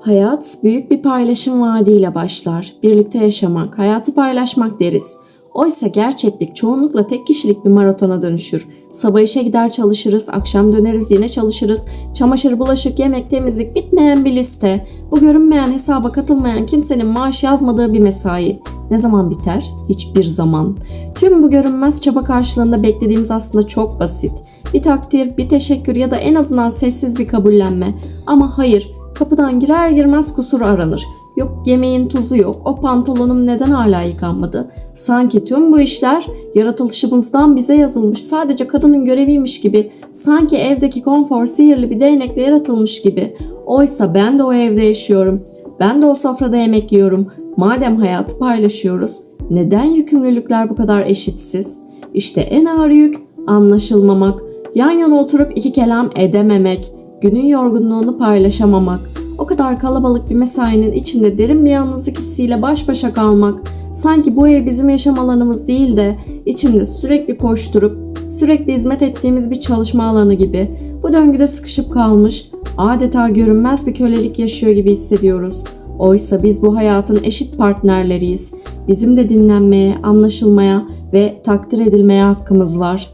Hayat büyük bir paylaşım vaadiyle başlar. Birlikte yaşamak, hayatı paylaşmak deriz. Oysa gerçeklik çoğunlukla tek kişilik bir maratona dönüşür. Sabah işe gider çalışırız, akşam döneriz yine çalışırız. Çamaşır, bulaşık, yemek, temizlik bitmeyen bir liste. Bu görünmeyen hesaba katılmayan kimsenin maaş yazmadığı bir mesai. Ne zaman biter? Hiçbir zaman. Tüm bu görünmez çaba karşılığında beklediğimiz aslında çok basit. Bir takdir, bir teşekkür ya da en azından sessiz bir kabullenme. Ama hayır, kapıdan girer girmez kusur aranır. Yok yemeğin tuzu yok. O pantolonum neden hala yıkanmadı? Sanki tüm bu işler yaratılışımızdan bize yazılmış sadece kadının göreviymiş gibi. Sanki evdeki konfor sihirli bir değnekle yaratılmış gibi. Oysa ben de o evde yaşıyorum. Ben de o sofrada yemek yiyorum. Madem hayatı paylaşıyoruz, neden yükümlülükler bu kadar eşitsiz? İşte en ağır yük anlaşılmamak, yan yana oturup iki kelam edememek, günün yorgunluğunu paylaşamamak, o kadar kalabalık bir mesainin içinde derin bir yalnızlık hissiyle baş başa kalmak, sanki bu ev bizim yaşam alanımız değil de içinde sürekli koşturup sürekli hizmet ettiğimiz bir çalışma alanı gibi. Bu döngüde sıkışıp kalmış, adeta görünmez bir kölelik yaşıyor gibi hissediyoruz. Oysa biz bu hayatın eşit partnerleriyiz. Bizim de dinlenmeye, anlaşılmaya ve takdir edilmeye hakkımız var.